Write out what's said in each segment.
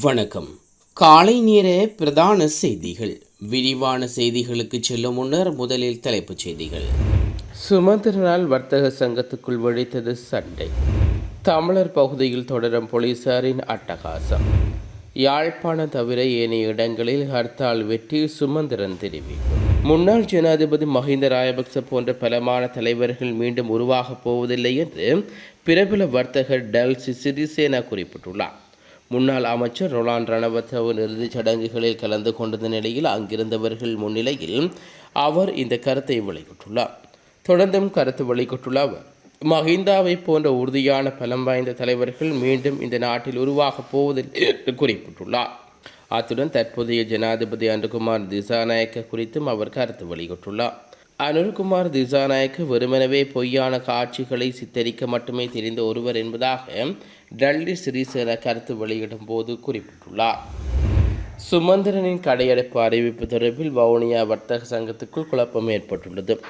வணக்கம். காலை நேர பிரதான செய்திகள். விரிவான செய்திகளுக்கு செல்லும் முன்னர் முதலில் தலைப்புச் செய்திகள். சுமந்திரனால் வர்த்தக சங்கத்துக்குள் வெடித்தது சண்டை. தமிழர் பகுதியில் தொடரும் போலீசாரின் அட்டகாசம். யாழ்ப்பாணம் தவிர ஏனைய இடங்களில் ஹர்த்தால் வெற்றி சுமந்திரன் தெரிவிப்பு. முன்னாள் ஜனாதிபதி மஹிந்த ராயபக்ச போன்ற பலமான தலைவர்கள் மீண்டும் உருவாகப் போவதில்லை என்று பிரபல வர்த்தகர் டல் சிறிசேனா குறிப்பிட்டுள்ளார். முன்னாள் அமைச்சர் ரொலான் ரணவத்தவின் இறுதிச் சடங்குகளில் கலந்து கொண்ட நிலையில் அங்கிருந்தவர்கள் முன்னிலையில் அவர் இந்த கருத்தை வெளியிட்டுள்ளார். தொடர்ந்தும் கருத்து வெளியிட்டுள்ள அவர் மஹிந்தாவை போன்ற உறுதியான பலம் வாய்ந்த தலைவர்கள் மீண்டும் இந்த நாட்டில் உருவாகப் போவதில்லை என்று குறிப்பிட்டுள்ளார். அத்துடன் தற்போதைய ஜனாதிபதி அனுகுமார் திசாநாயக்க குறித்தும் அவர் கருத்து வெளியிட்டுள்ளார். அனுர்குமார் திசாநாயக்க வெறுமனவே பொய்யான காட்சிகளை சித்தரிக்க மட்டுமே தெரிந்த ஒருவர் என்பதாக டல்லி சிறிசேன கருத்து வெளியிடும் போது குறிப்பிட்டுள்ளார். சுமந்திரனின் கடையடைப்பு அறிவிப்பு தொடர்பில் வவுனியா வர்த்தக சங்கத்துக்குள் குழப்பம் ஏற்பட்டுள்ளது.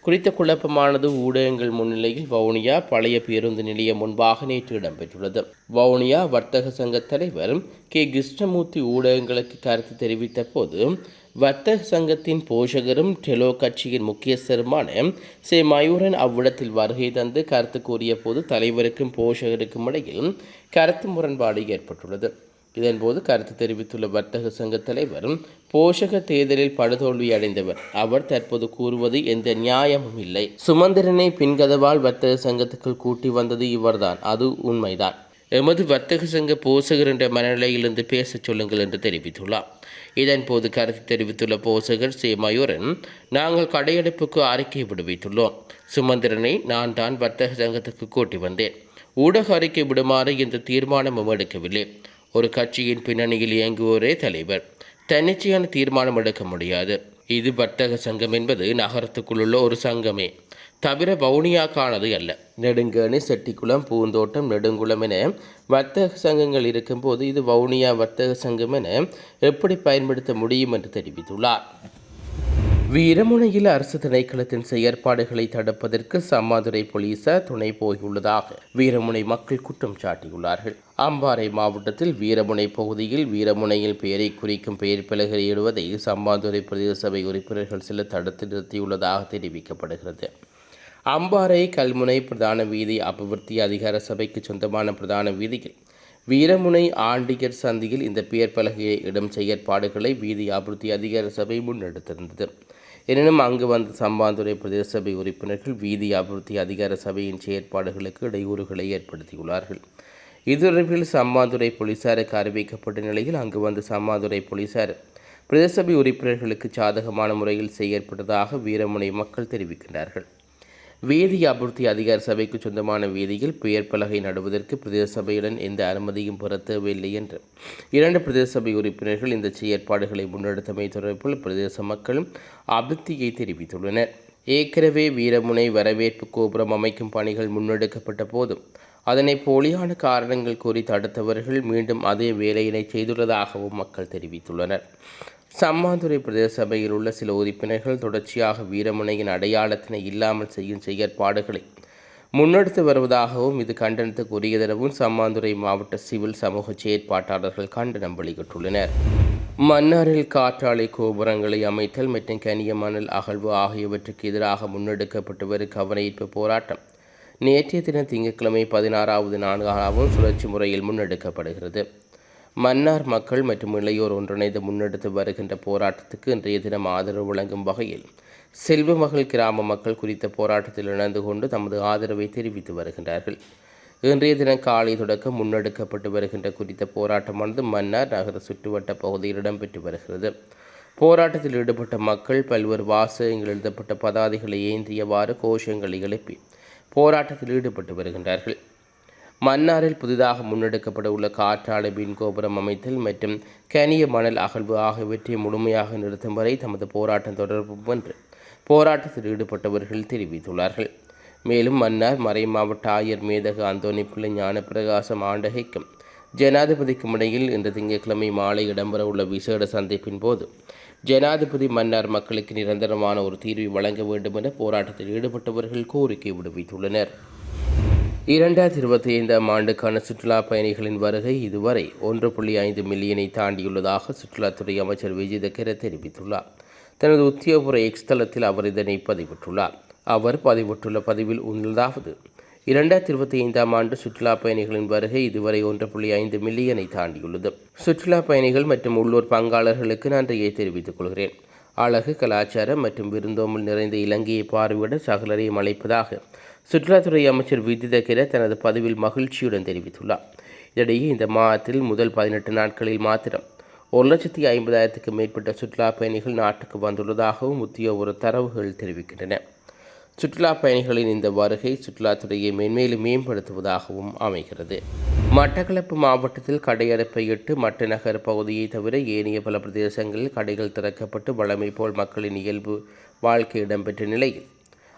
குறித்த குழப்பமானது ஊடகங்கள் முன்னிலையில் வவுனியா பழைய பேருந்து நிலையம் முன்பாக நேற்று இடம்பெற்றுள்ளது. வவுனியா வர்த்தக சங்க தலைவர் கே. கிருஷ்ணமூர்த்தி ஊடகங்களுக்கு கருத்து தெரிவித்த போது வர்த்தக சங்கத்தின் போஷகரும் டெலோ கட்சியின் முக்கியஸ்தருமான சே மயூரன் அவ்விடத்தில் வருகை தந்து கருத்து கூறிய போது தலைவருக்கும் போஷகருக்கும் இடையில் கருத்து முரண்பாடு ஏற்பட்டுள்ளது. இதன்போது கருத்து தெரிவித்துள்ள வர்த்தக சங்க தலைவர் போஷக தேர்தலில் படுதோல்வி அடைந்தவர். அவர் தற்போது கூறுவது எந்த நியாயமும் இல்லை. சுமந்திரனை பின்கதவால் வர்த்தக சங்கத்துக்குள் கூட்டி வந்தது இவர்தான். அது உண்மைதான். எமது வர்த்தக சங்க போசகர் என்ற மனநிலையிலிருந்து பேசச் சொல்லுங்கள் என்று தெரிவித்துள்ளார். இதன்போது கருத்து தெரிவித்துள்ள போசகர் சி மயூரன் நாங்கள் கடையடைப்புக்கு அறிக்கை விடுவித்துள்ளோம். சுமந்திரனை நான் தான் வர்த்தக சங்கத்துக்கு கூட்டி வந்தேன். ஊடக அறிக்கை விடுமாறு இந்த தீர்மானமும் எடுக்கவில்லை. ஒரு கட்சியின் பின்னணியில் இயங்குவோரே தலைவர். தன்னிச்சையான தீர்மானம் எடுக்க முடியாது. இது வர்த்தக சங்கம் என்பது நகரத்துக்குள்ளுள்ள ஒரு சங்கமே. தவிர வவுனியாக்கானது அல்ல. நெடுங்கேணி செட்டிக்குளம் பூந்தோட்டம் நெடுங்குளம் என வர்த்தக சங்கங்கள் இருக்கும்போது இது வவுனியா வர்த்தக சங்கம் என எப்படி பயன்படுத்த முடியும் என்று தெரிவித்துள்ளார். வீரமுனையில் அரசு திணைக்களத்தின் செயற்பாடுகளை தடுப்பதற்கு சம்மாதுரை போலீசார் துணை போயுள்ளதாக வீரமுனை மக்கள் குற்றம் சாட்டியுள்ளார்கள். அம்பாறை மாவட்டத்தில் வீரமுனை பகுதியில் வீரமுனையில் பெயரை குறிக்கும் பெயர் பலகையிடுவதை சம்மாதுரை பிரதேச சபை உறுப்பினர்கள் சில தடுத்து நிறுத்தியுள்ளதாக தெரிவிக்கப்படுகிறது. அம்பாறை கல்முனை பிரதான வீதி அபிவிருத்தி அதிகார சபைக்கு சொந்தமான பிரதான வீதியில் வீரமுனை ஆண்டிகர் சந்தியில் இந்த பெயர் பலகையை இடம் செயற்பாடுகளை வீதி அபிவிருத்தி அதிகார சபை முன்னெடுத்திருந்தது. எனினும் அங்கு வந்த சம்பாந்துறை பிரதேச சபை உறுப்பினர்கள் வீதி அபிவிருத்தி அதிகார சபையின் செயற்பாடுகளுக்கு இடையூறுகளை ஏற்படுத்தியுள்ளார்கள். இது தொடர்பில் சம்மாந்துறை போலீசாருக்கு அறிவிக்கப்பட்ட நிலையில் அங்கு வந்த சம்மாதுரை போலீசார் பிரதேசபை உறுப்பினர்களுக்கு சாதகமான முறையில் செயற்பட்டதாக வீரமுனை மக்கள் தெரிவிக்கின்றார்கள். வேதி அபிவிருத்தி அதிகார சபைக்கு சொந்தமான வீதியில் பெயர் பலகை நடுவதற்கு பிரதேச சபையுடன் எந்த அனுமதியும் பெற தேவையில்லை என்று. இரண்டு பிரதேச சபை உறுப்பினர்கள் இந்த செயற்பாடுகளை முன்னெடுத்தமை தொடர்பில் பிரதேச மக்களும் அதிருப்தியை தெரிவித்துள்ளனர். ஏற்கனவே வீரமுனை வரவேற்பு கோபுரம் அமைக்கும் பணிகள் முன்னெடுக்கப்பட்ட போதும் அதனை போலியான காரணங்கள் கூறி தடுத்தவர்கள் மீண்டும் அதே வேலையினை செய்துள்ளதாகவும் மக்கள் தெரிவித்துள்ளனர். சம்மாந்துறை பிரதேச சபையில் உள்ள சில உறுப்பினர்கள் தொடர்ச்சியாக வீரமுனையின் அடையாளத்தினை இல்லாமல் செய்யும் செயற்பாடுகளை முன்னெடுத்து வருவதாகவும் இது கண்டனத்துக்குரியதெனவும் சம்மாந்துறை மாவட்ட சிவில் சமூக செயற்பாட்டாளர்கள் கண்டனம் வெளியிட்டுள்ளனர். மன்னாரில் காற்றாலை கோபுரங்களை அமைத்தல் மற்றும் கனிய மணல் அகழ்வு ஆகியவற்றுக்கு எதிராக முன்னெடுக்கப்பட்டு வரும் கவனஈர்ப்பு போராட்டம் நேற்றைய தினம் திங்கட்கிழமை பதினாறாவது நான்காகவும் சுழற்சி முறையில் முன்னெடுக்கப்படுகிறது. மன்னார் மக்கள் மற்றும் இளையோர் ஒன்றிணைந்து முன்னெடுத்து வருகின்ற போராட்டத்துக்கு இன்றைய தினம் ஆதரவு வழங்கும் வகையில் செல்வமகள் கிராம மக்கள் குறித்த போராட்டத்தில் இணைந்து கொண்டு தமது ஆதரவை தெரிவித்து வருகின்றார்கள். இன்றைய தினம் காலை தொடக்கம் முன்னெடுக்கப்பட்டு வருகின்ற குறித்த போராட்டமானது மன்னார் நகர சுற்றுவட்ட பகுதியில் இடம்பெற்று வருகிறது. போராட்டத்தில் ஈடுபட்ட மக்கள் பல்வேறு வாசகங்கள் எழுதப்பட்ட பதாதைகளை ஏந்தியவாறு கோஷங்களை எழுப்பி போராட்டத்தில் ஈடுபட்டு வருகின்றார்கள். மன்னாரில் புதிதாக முன்னெடுக்கப்பட உள்ள காற்றாலை மின் கோபுரம் அமைத்தல் மற்றும் கனிய மணல் அகழ்வு ஆகியவற்றை முழுமையாக நிறுத்தும் வரை தமது போராட்டம் தொடரும் என்று போராட்டத்தில் ஈடுபட்டவர்கள் தெரிவித்துள்ளார்கள். மேலும் மன்னார் மறை மாவட்ட ஆயர் மேதக அந்தோனி பிள்ளை ஞான பிரகாசம் ஆண்டகைக்கும் ஜனாதிபதிக்கும் இடையில் இன்று திங்கட்கிழமை மாலை இடம்பெற உள்ள விசேட சந்திப்பின் போது ஜனாதிபதி மன்னார் மக்களுக்கு நிரந்தரமான ஒரு தீர்வை வழங்க வேண்டும் என போராட்டத்தில் ஈடுபட்டவர்கள் கோரிக்கை விடுவித்துள்ளனர். இரண்டாயிரத்தி இருபத்தி ஐந்தாம் ஆண்டுக்கான சுற்றுலா பயணிகளின் வருகை இதுவரை ஒன்று புள்ளி ஐந்து மில்லியனை தாண்டியுள்ளதாக சுற்றுலாத்துறை அமைச்சர் விஜயதக்கர தெரிவித்துள்ளார். தனது உத்தியோகபுர எக்ஸ் தளத்தில் அவர் இதனை பதிவிட்டுள்ளார். அவர் பதிவிட்டுள்ள பதிவில் உள்ளதாவது இரண்டாயிரத்தி இருபத்தி ஐந்தாம் ஆண்டு சுற்றுலா பயணிகளின் வருகை இதுவரை ஒன்று புள்ளி ஐந்து மில்லியனை தாண்டியுள்ளது. சுற்றுலா பயணிகள் மற்றும் உள்ளூர் பங்காளர்களுக்கு நன்றியை தெரிவித்துக் கொள்கிறேன். அழகு கலாச்சாரம் மற்றும் விருந்தோம்பல் நிறைந்த இலங்கையை பார்வையிட சகலரையும் அழைப்பதாக சுற்றுலாத்துறை அமைச்சர் விதிதகிர தனது பதிவில் மகிழ்ச்சியுடன் தெரிவித்துள்ளார். இதனிடையே இந்த மாதத்தில் முதல் பதினெட்டு நாட்களில் மாத்திரம் ஒரு லட்சத்தி ஐம்பதாயிரத்துக்கு மேற்பட்ட சுற்றுலா பயணிகள் நாட்டுக்கு வந்துள்ளதாகவும் உத்தியோகபூர்வ தரவுகள் தெரிவிக்கின்றன. சுற்றுலா பயணிகளின் இந்த வருகை சுற்றுலாத்துறையை மென்மேலும் மேம்படுத்துவதாகவும் அமைகிறது. மட்டக்களப்பு மாவட்டத்தில் கடையடைப்பையிட்டு மட்ட நகர் பகுதியை தவிர ஏனைய பல பிரதேசங்களில் கடைகள் திறக்கப்பட்டு வழமை போல் மக்களின் இயல்பு வாழ்க்கை இடம்பெற்ற நிலையில்.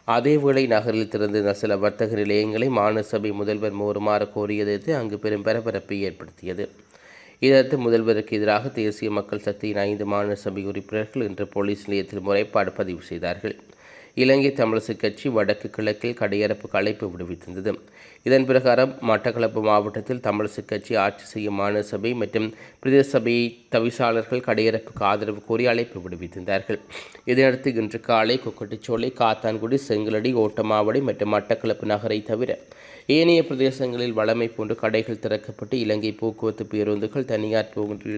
அதேவேளை நகரில் திறந்த சில வர்த்தக நிலையங்களை மாநசபை முதல்வர் மூறுமாறு கோரியதைத்து அங்கு பெரும் பரபரப்பை ஏற்படுத்தியது. இதற்கு முதல்வருக்கு எதிராக தேசிய மக்கள் சக்தியின் ஐந்து மாநில சபை உறுப்பினர்கள் இன்று போலீஸ் நிலையத்தில் முறைப்பாடு பதிவு செய்தார்கள். இலங்கை தமிழரசு கட்சி வடக்கு கிழக்கில் கடையரப்புக்கு அழைப்பு விடுவித்திருந்தது. இதன் பிரகாரம் மட்டக்களப்பு மாவட்டத்தில் தமிழிசை கட்சி ஆட்சி செய்யும் மாநில சபை மற்றும் பிரதேச சபை தவிசாளர்கள் கடையிறப்புக்கு ஆதரவு கோரி அழைப்பு விடுவித்திருந்தார்கள். இதனையடுத்து இன்று காலை கொக்கட்டிச்சோலை காத்தான்குடி செங்கலடி ஓட்டமாவடி மற்றும் மட்டக்களப்பு நகரை தவிர ஏனைய பிரதேசங்களில் வளமை போன்று கடைகள் திறக்கப்பட்டு இலங்கை போக்குவரத்து பேருந்துகள் தனியார் போன்று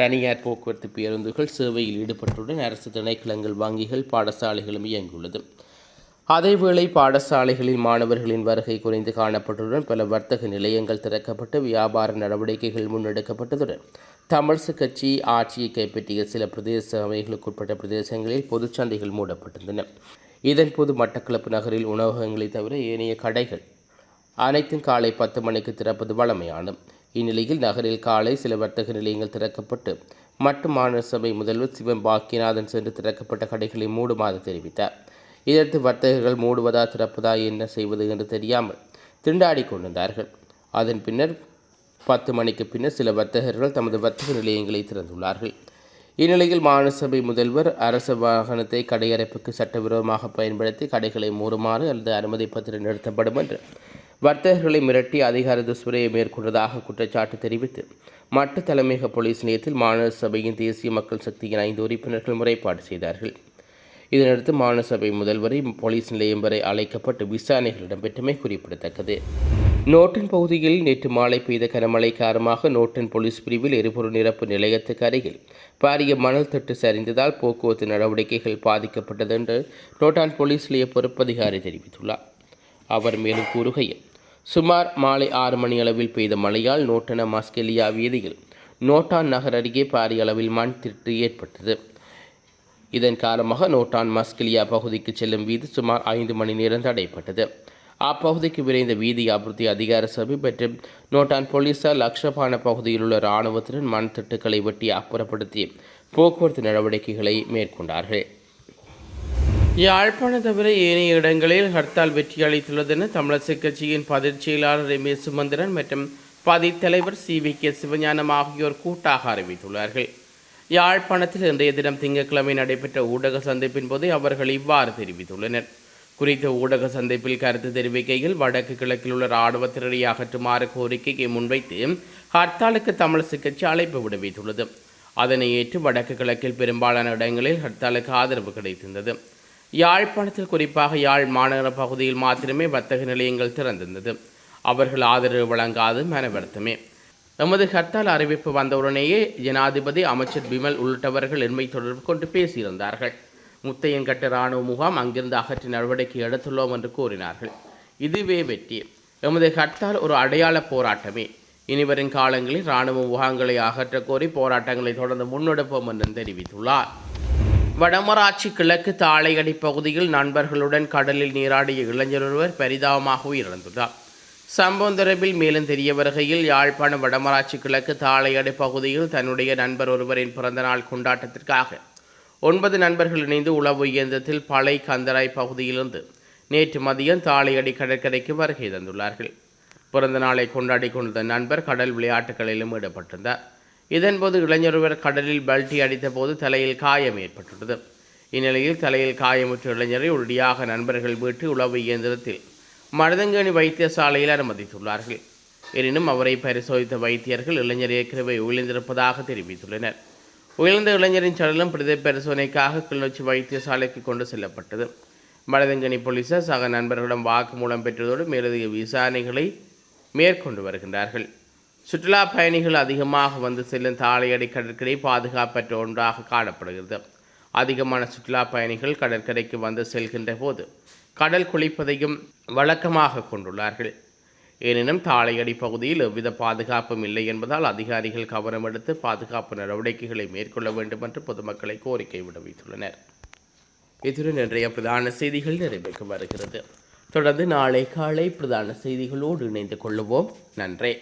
தனியார் போக்குவரத்து பேருந்துகள் சேவையில் ஈடுபட்டுடன் அரசு திணைக்களங்கள் வங்கிகள் பாடசாலைகளும் இயங்கியுள்ளது. அதேவேளை பாடசாலைகளில் மாணவர்களின் வருகை குறைந்து காணப்பட்டுடன் பல வர்த்தக நிலையங்கள் திறக்கப்பட்டு வியாபார நடவடிக்கைகள் முன்னெடுக்கப்பட்டதுடன் தமிழ்சு கட்சி ஆட்சியை கைப்பற்றிய சில பிரதேச சபைகளுக்குட்பட்ட பிரதேசங்களில் பொதுச்சந்தைகள் மூடப்பட்டிருந்தன. இதன்போது மட்டக்களப்பு நகரில் உணவகங்களை தவிர ஏனைய கடைகள் அனைத்தும் காலை பத்து மணிக்கு திறப்பது வழமையானது. இந்நிலையில் நகரில் காலை சில வர்த்தக நிலையங்கள் திறக்கப்பட்டு மட்டு மாநில சபை முதல்வர் சிவன் பாக்கியநாதன் சென்று திறக்கப்பட்ட கடைகளை மூடுமாறு தெரிவித்தார். இதற்கு வர்த்தகர்கள் மூடுவதா திறப்பதா என்ன செய்வது என்று தெரியாமல் திண்டாடி கொண்டிருந்தார்கள். அதன் பின்னர் பத்து மணிக்கு பின்னர் சில வர்த்தகர்கள் தமது வர்த்தக நிலையங்களை திறந்துள்ளார்கள். இந்நிலையில் மாநசபை முதல்வர் அரச வாகனத்தை கடையடைப்புக்கு சட்டவிரோதமாக பயன்படுத்தி கடைகளை மூறுமாறு அல்லது அனுமதி பத்திரம் நிறுத்தப்படும் என்று வர்த்தகர்களை மிரட்டி அதிகார துஷ்முறையை மேற்கொண்டதாக குற்றச்சாட்டு தெரிவித்து மட்டு தலைமையக போலீஸ் நிலையத்தில் மாநில சபையின் தேசிய மக்கள் சக்தியின் ஐந்து உறுப்பினர்கள் முறைப்பாடு செய்தார்கள். இதனடுத்து மாநிலசபை முதல்வரை போலீஸ் நிலையம் வரை அழைக்கப்பட்டு விசாரணைகள் இடம்பெற்றமை குறிப்பிடத்தக்கது. நோட்டன் பகுதியில் நேற்று மாலை பெய்த கனமழை காரணமாக நோட்டன் போலீஸ் பிரிவில் எரிபொருள் நிரப்பு நிலையத்துக்கு அருகில் பாரிய மணல் தட்டு சரிந்ததால் போக்குவரத்து நடவடிக்கைகள் பாதிக்கப்பட்டது என்று நோட்டான் போலீஸ் நிலைய பொறுப்பதிகாரி தெரிவித்துள்ளார். அவர் மேலும் கூறுகையில் சுமார் மாலை ஆறு மணி அளவில் பெய்த மழையால் நோட்டன மாஸ்கெலியா வீதியில் நோட்டான் நகர் அருகே பாரிய அளவில் மண் திருட்டு ஏற்பட்டது. இதன் காரணமாக நோட்டான் மஸ்கிலியா பகுதிக்கு செல்லும் வீதி சுமார் ஐந்து மணி நேரம் தடைப்பட்டது. அப்பகுதிக்கு விரைந்த வீதி அபிவிருத்தி அதிகார சபை மற்றும் நோட்டான் போலீசார் லக்ஷபான பகுதியில் உள்ள இராணுவத்துடன் மண் திட்டுக்களை வெட்டி அப்புறப்படுத்தி போக்குவரத்து நடவடிக்கைகளை மேற்கொண்டார்கள். யாழ்ப்பாணம் தவிர ஏனைய இடங்களில் ஹர்த்தால் வெற்றி அளித்துள்ளதென தமிழரசு கட்சியின் பதிர் செயலாளர் ரமேஷ் சுமந்திரன் மற்றும் பதித்தலைவர் சி வி கே சிவஞானம் ஆகியோர் கூட்டாக அறிவித்துள்ளார்கள். யாழ்ப்பாணத்தில் இன்றைய தினம் திங்கட்கிழமை நடைபெற்ற ஊடக சந்திப்பின் போது அவர்கள் இவ்வாறு தெரிவித்துள்ளனர். குறித்த ஊடக சந்திப்பில் கருத்து தெரிவிக்கையில் வடக்கு கிழக்கில் உள்ள இராணுவத்தினரை அகற்றுமாறு கோரிக்கையை முன்வைத்து ஹர்த்தாலுக்கு தமிழரசு கட்சி அழைப்பு விடுவித்துள்ளது. அதனை ஏற்று வடக்கு கிழக்கில் பெரும்பாலான இடங்களில் ஹர்த்தாலுக்கு ஆதரவு கிடைத்திருந்தது. யாழ்ப்பாணத்தில் குறிப்பாக யாழ் மாநகர பகுதியில் மாத்திரமே வர்த்தக நிலையங்கள் திறந்திருந்தது. அவர்கள் ஆதரவு வழங்காது மனவருத்தமே. எமது ஹர்த்தால் அறிவிப்பு வந்தவுடனேயே ஜனாதிபதி அமைச்சர் பிமல் உள்ளிட்டவர்கள் எண்மை தொடர்பு கொண்டு பேசியிருந்தார்கள். முத்தையன்கட்டு இராணுவ முகாம் அங்கிருந்து அகற்றி நடவடிக்கை எடுத்துள்ளோம் என்று கூறினார்கள். இதுவே வெற்றி. எமது ஹர்த்தால் ஒரு அடையாள போராட்டமே. இனிவரும் காலங்களில் இராணுவ முகாம்களை அகற்ற கோரி போராட்டங்களை தொடர்ந்து முன்னெடுப்போம் என்றும் தெரிவித்துள்ளார். வடமராட்சி கிழக்கு தாளையடி பகுதியில் நண்பர்களுடன் கடலில் நீராடிய இளைஞர் ஒருவர் பரிதாபமாக உயிரிழந்துள்ளார். சம்பவம் தொடர்பில் மேலும் தெரிய வருகையில் யாழ்ப்பாணம் வடமராட்சி கிழக்கு தாளையடி பகுதியில் தன்னுடைய நண்பர் ஒருவரின் பிறந்தநாள் கொண்டாட்டத்திற்காக ஒன்பது நண்பர்கள் இணைந்து உளவு இயந்திரத்தில் பழை கந்தராய் பகுதியிலிருந்து நேற்று மதியம் தாளையடி கடற்கரைக்கு வருகை தந்துள்ளார்கள். பிறந்த நாளை கொண்டாடி கொண்ட நண்பர் கடல் விளையாட்டுகளிலும் ஈடுபட்டிருந்தார். இதன்போது இளைஞர் கடலில் பல்டி அடித்தபோது தலையில் காயம் ஏற்பட்டுள்ளது. இந்நிலையில் தலையில் காயமுற்ற இளைஞரை உடனடியாக நண்பர்கள் வீட்டு உளவு இயந்திரத்தில் மருதங்கேணி வைத்தியசாலையில் அனுமதித்துள்ளார்கள். எனினும் அவரை பரிசோதித்த வைத்தியர்கள் இளைஞர் ஏற்கனவே உயிர்ந்திருப்பதாக தெரிவித்துள்ளனர். உயர்ந்த இளைஞரின் சடலம் பிரதி பரிசோதனைக்காக கிளிநொச்சி வைத்தியசாலைக்கு கொண்டு செல்லப்பட்டது. மருதங்கனி போலீசார் சக நண்பர்களிடம் வாக்குமூலம் பெற்றதோடு மேலதிக விசாரணைகளை மேற்கொண்டு வருகின்றார்கள். சுற்றுலா பயணிகள் அதிகமாக வந்து செல்லும் தாளையடி கடற்கரை பாதுகாப்பற்ற ஒன்றாக காணப்படுகிறது. அதிகமான சுற்றுலா பயணிகள் கடற்கரைக்கு வந்து செல்கின்ற போது கடல் குளிப்பதையும் வழக்கமாக கொண்டுள்ளார்கள். எனினும் தாளையடி பகுதியில் எவ்வித பாதுகாப்பும் இல்லை என்பதால் அதிகாரிகள் கவனம் எடுத்து பாதுகாப்பு நடவடிக்கைகளை மேற்கொள்ள வேண்டும் என்று பொதுமக்களை கோரிக்கை விடுவித்துள்ளனர். இத்துடன் இன்றைய பிரதான செய்திகள் நிறைவேற்று வருகிறது. தொடர்ந்து நாளை காலை பிரதான செய்திகளோடு இணைந்து கொள்ளுவோம். நன்றி.